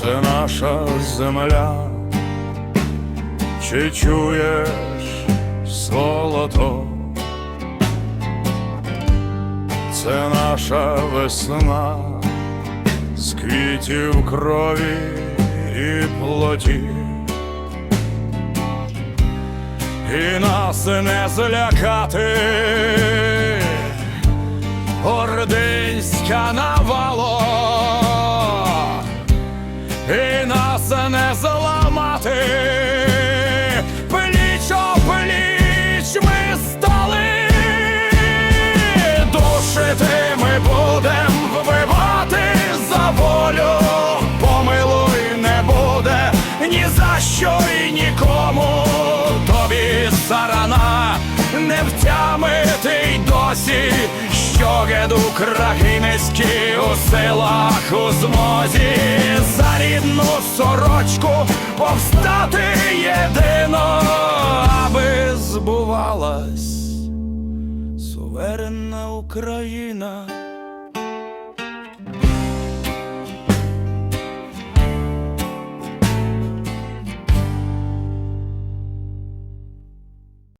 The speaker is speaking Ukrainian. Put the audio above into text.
це наша земля, чи чуєш золото? Це наша весна з квітів крові і плоті. І нас не злякати, ординська навало, не зламати, пліч пліч ми стали, душити ми будем, вбивати за волю, помилуй не буде ні за що і нікому. Тобі сарана не втямити й досі, що геду краки низькі у силах у змозі сорочку повстати єдино, аби збувалась суверенна Україна.